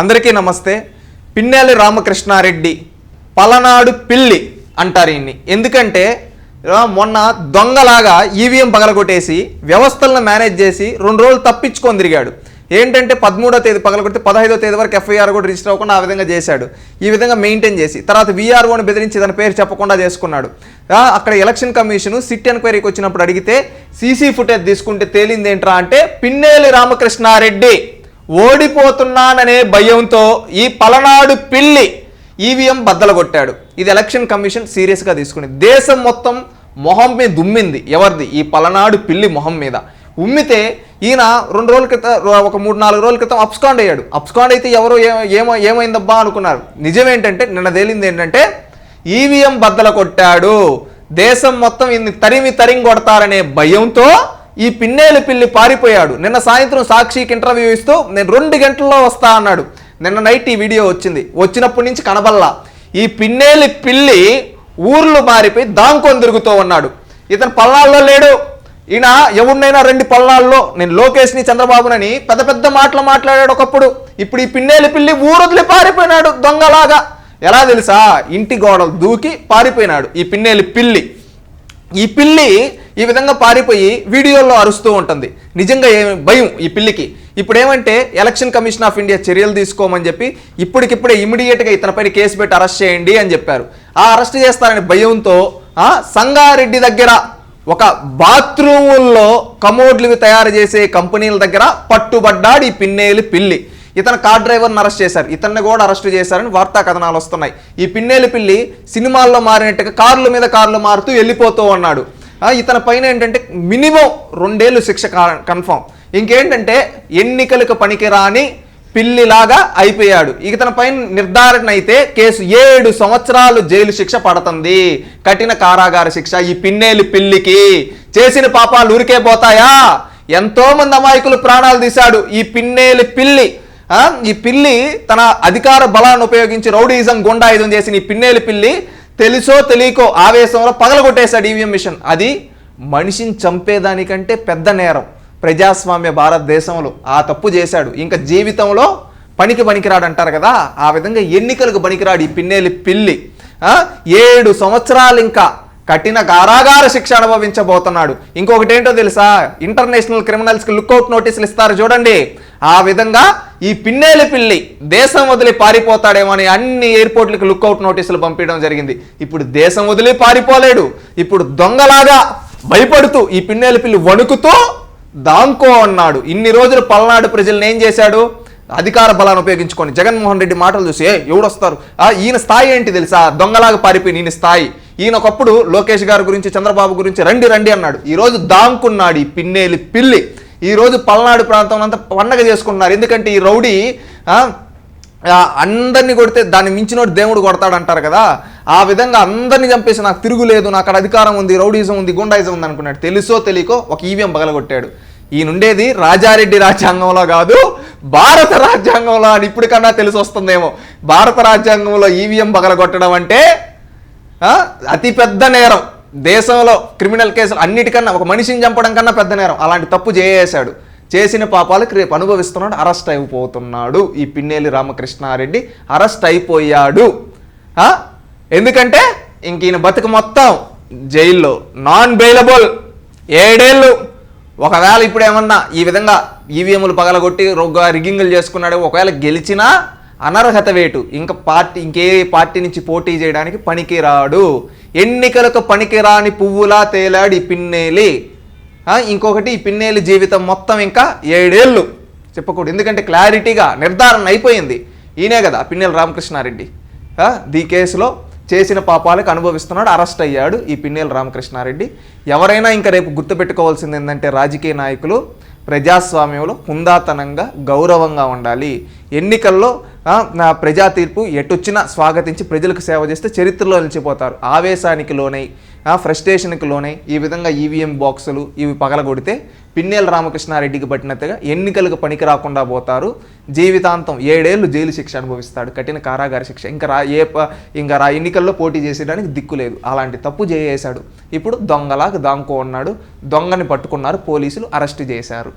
అందరికీ నమస్తే. పిన్నెల్లి రామకృష్ణారెడ్డి పలనాడు పిల్లి అంటారు ఈయన్ని ఎందుకంటే మొన్న దొంగలాగా ఈవీఎం పగలగొట్టేసి వ్యవస్థలను మేనేజ్ చేసి రెండు రోజులు తప్పించుకొని తిరిగాడు. ఏంటంటే పదమూడో తేదీ పగలగొడితే పదహైదో తేదీ వరకు ఎఫ్ఐఆర్ కూడా రిజిస్టర్ అవ్వకుండా ఆ విధంగా చేశాడు. ఈ విధంగా మెయింటైన్ చేసి తర్వాత వీఆర్ఓని బెదిరించి తన పేరు చెప్పకుండా చేసుకున్నాడు. అక్కడ ఎలక్షన్ కమిషన్ సిట్ ఎంక్వైరీకి వచ్చినప్పుడు అడిగితే సీసీ ఫుటేజ్ తీసుకుంటే తేలింది ఏంట్రా అంటే పిన్నేలి రామకృష్ణారెడ్డి ఓడిపోతున్నాననే భయంతో ఈ పలనాడు పిల్లి ఈవీఎం బద్దలు కొట్టాడు ఇది ఎలక్షన్ కమిషన్ సీరియస్గా తీసుకుని దేశం మొత్తం మొహం మీద దుమ్మింది. ఎవరిది? ఈ పలనాడు పిల్లి మొహం మీద. ఉమ్మితే ఈయన రెండు రోజుల క్రితం ఒక మూడు నాలుగు రోజుల క్రితం అప్స్కాండ్ అయ్యాడు. అప్స్కాండ్ అయితే ఎవరో ఏమో ఏమైందబ్బా అనుకున్నారు. నిజమేంటంటే నిన్న తేలింది ఏంటంటే ఈవీఎం బద్దల కొట్టాడు దేశం మొత్తం ఇన్ని తరిమి తరిమి కొడతారనే భయంతో ఈ పిన్నేలు పిల్లి పారిపోయాడు. నిన్న సాయంత్రం సాక్షికి ఇంటర్వ్యూ ఇస్తూ నేను రెండు గంటల్లో వస్తా అన్నాడు. నిన్న నైట్ ఈ వీడియో వచ్చింది. వచ్చినప్పటి నుంచి కనబల్లా ఈ పిన్నేలి పిల్లి ఊర్లు మారిపోయి దాంకొని తిరుగుతూ ఉన్నాడు. ఇతను పల్లాల్లో లేడు. ఈయన ఎవరినైనా రెండు పల్లాల్లో నేను లోకేష్ని చంద్రబాబునని పెద్ద పెద్ద మాటలు మాట్లాడాడు ఒకప్పుడు. ఇప్పుడు ఈ పిన్నేలి పిల్లి ఊరొదిలి పారిపోయినాడు దొంగలాగా. ఎలా తెలుసా? ఇంటి గోడలు దూకి పారిపోయినాడు ఈ పిన్నేలి పిల్లి. ఈ పిల్లి ఈ విధంగా పారిపోయి వీడియోల్లో అరుస్తూ ఉంటుంది. నిజంగా ఏమి భయం ఈ పిల్లికి. ఇప్పుడు ఏమంటే ఎలక్షన్ కమిషన్ ఆఫ్ ఇండియా చర్యలు తీసుకోమని చెప్పి ఇప్పటికిప్పుడే ఇమీడియట్గా ఇతనిపైన కేసు పెట్టి అరెస్ట్ చేయండి అని చెప్పారు. ఆ అరెస్ట్ చేస్తారని భయంతో సంగారెడ్డి దగ్గర ఒక బాత్రూముల్లో కమోడ్లు తయారు చేసే కంపెనీల దగ్గర పట్టుబడ్డాడు ఈ పిన్నేలు పిల్లి. ఇతను కార్ డ్రైవర్ని అరెస్ట్ చేశారు. ఇతన్ని కూడా అరెస్ట్ చేశారని వార్తా కథనాలు వస్తున్నాయి. ఈ పిన్నేలు పిల్లి సినిమాల్లో మారినట్టుగా కార్ల మీద కార్లు మారుతూ వెళ్ళిపోతూ ఉన్నాడు. ఇతని పైన ఏంటంటే మినిమం రెండేళ్ళు శిక్ష కన్ఫామ్. ఇంకేంటంటే ఎన్నికలకు పనికిరాని పిల్లిలాగా అయిపోయాడు. ఇక తన పైన నిర్ధారణ అయితే కేసు ఏడు సంవత్సరాలు జైలు శిక్ష పడుతుంది. కఠిన కారాగార శిక్ష ఈ పిన్నేలు పిల్లికి. చేసిన పాపాలు ఊరికే పోతాయా? ఎంతో మంది అమాయకులు ప్రాణాలు తీశాడు ఈ పిన్నేలు పిల్లి. ఈ పిల్లి తన అధికార బలాన్ని ఉపయోగించి రౌడీజం గుండాయుధం చేసిన ఈ పిన్నేలు పిల్లి తెలుసో తెలియకో ఆవేశంలో పగలగొట్టేశాడు ఈవీఎం మిషన్. అది మనిషిని చంపేదానికంటే పెద్ద నేరం. ప్రజాస్వామ్య భారతదేశంలో ఆ తప్పు చేశాడు. ఇంకా జీవితంలో పనికి పనికిరాడు అంటారు కదా ఆ విధంగా ఎన్నికలకు పనికిరాడు ఈ పిన్నేలి పిల్లి. ఏడు సంవత్సరాలు ఇంకా కఠిన కారాగార శిక్ష అనుభవించబోతున్నాడు. ఇంకొకటి ఏంటో తెలుసా? ఇంటర్నేషనల్ క్రిమినల్స్కి లుక్అవుట్ నోటీసులు ఇస్తారు చూడండి. ఆ విధంగా ఈ పిన్నేలి పిల్లి దేశం వదిలి పారిపోతాడేమో అని అన్ని ఎయిర్పోర్ట్లకు లుక్అవుట్ నోటీసులు పంపించడం జరిగింది. ఇప్పుడు దేశం వదిలి పారిపోలేడు. ఇప్పుడు దొంగలాగా భయపడుతూ ఈ పిన్నేలి పిల్లి వణుకుతూ దాంకో అన్నాడు. ఇన్ని రోజులు పల్నాడు ప్రజల్ని ఏం చేశాడు? అధికార బలాన్ని ఉపయోగించుకొని జగన్మోహన్ రెడ్డి మాటలు చూసి "ఏ, ఎవడొస్తారు? ఆ, ఈయన స్థాయి ఏంటి తెలుసా? దొంగలాగా పారిపోయి ఈయన స్థాయి. ఈయన ఒకప్పుడు లోకేష్ గారి గురించి చంద్రబాబు గురించి రండి రండి అన్నాడు. ఈరోజు దాంకున్నాడు ఈ పిన్నేలి పిల్లి. ఈరోజు పల్నాడు ప్రాంతం అంతా పండగ చేసుకుంటున్నారు. ఎందుకంటే ఈ రౌడీ అందరినీ కొడితే దాన్ని మించినోడు దేవుడు కొడతాడు అంటారు కదా. ఆ విధంగా అందరినీ చంపేసి నాకు తిరుగులేదు నాకు అక్కడ అధికారం ఉంది రౌడీజం ఉంది గుండాయిజం ఉంది అనుకున్నాడు. తెలుసో తెలియకో ఒక ఈవీఎం పగలగొట్టాడు. ఈయనుండేది రాజారెడ్డి రాజ్యాంగంలో కాదు భారత రాజ్యాంగంలో అని ఇప్పటికన్నా తెలిసి వస్తుందేమో. భారత రాజ్యాంగంలో ఈవీఎం పగలగొట్టడం అంటే అతిపెద్ద అతి పెద్ద నేరం. దేశంలో క్రిమినల్ కేసులు అన్నిటికన్నా ఒక మనిషిని చంపడం కన్నా పెద్ద నేరం. అలాంటి తప్పు చేసేశాడు చేసిన పాపాలకు రేపు అనుభవిస్తున్నాడు అరెస్ట్ అయిపోతున్నాడు. ఈ పిన్నేలి రామకృష్ణారెడ్డి అరెస్ట్ అయిపోయాడు. ఎందుకంటే ఇంక ఈయన బతుకు మొత్తం జైల్లో. నాన్ బెయిలబుల్ ఏడేళ్ళు. ఒకవేళ ఇప్పుడు ఏమన్నా ఈ విధంగా ఈవీఎంలు పగలగొట్టి రొగ్గ రిగింగులు చేసుకున్నాడు ఒకవేళ గెలిచినా అనర్హత వేటు. ఇంకా పార్టీ ఇంకే పార్టీ నుంచి పోటీ చేయడానికి పనికిరాడు. ఎన్నికలకు పనికిరాని పువ్వులా తేలాడు ఈ పిన్నేలి. ఇంకొకటి ఈ పిన్నేలి జీవితం మొత్తం ఇంకా ఏడేళ్ళు చెప్పకూడదు. ఎందుకంటే క్లారిటీగా నిర్ధారణ అయిపోయింది. ఈయనే కదా పిన్నెల రామకృష్ణారెడ్డి. దీ కేసులో చేసిన పాపాలకు అనుభవిస్తున్నాడు అరెస్ట్ అయ్యాడు ఈ పిన్నెల రామకృష్ణారెడ్డి. ఎవరైనా ఇంకా రేపు గుర్తుపెట్టుకోవాల్సింది ఏంటంటే రాజకీయ నాయకులు ప్రజాస్వామ్యంలో హుందాతనంగా గౌరవంగా ఉండాలి. ఎన్నికల్లో నా ప్రజా తీర్పు ఎటొచ్చినా స్వాగతించి ప్రజలకు సేవ చేస్తే చరిత్రలో నిలిచిపోతారు. ఆవేశానికి లోనై ఫ్రస్ట్రేషన్కి లోనై ఈ విధంగా ఈవీఎం బాక్సులు ఇవి పగలగొడితే పిన్నేల రామకృష్ణారెడ్డికి పట్టినట్టుగా ఎన్నికలకు పనికి రాకుండా పోతారు. జీవితాంతం ఏడేళ్ళు జైలు శిక్ష అనుభవిస్తాడు. కఠిన కారాగార శిక్ష. ఇంకా రా ఏ ప- ఇంకా రా ఎన్నికల్లో పోటీ చేసేయడానికి దిక్కు లేదు. అలాంటి తప్పు చేసేశాడు ఇప్పుడు దొంగలాగా దాంకో ఉన్నాడు. దొంగని పట్టుకున్నారు పోలీసులు అరెస్ట్ చేశారు.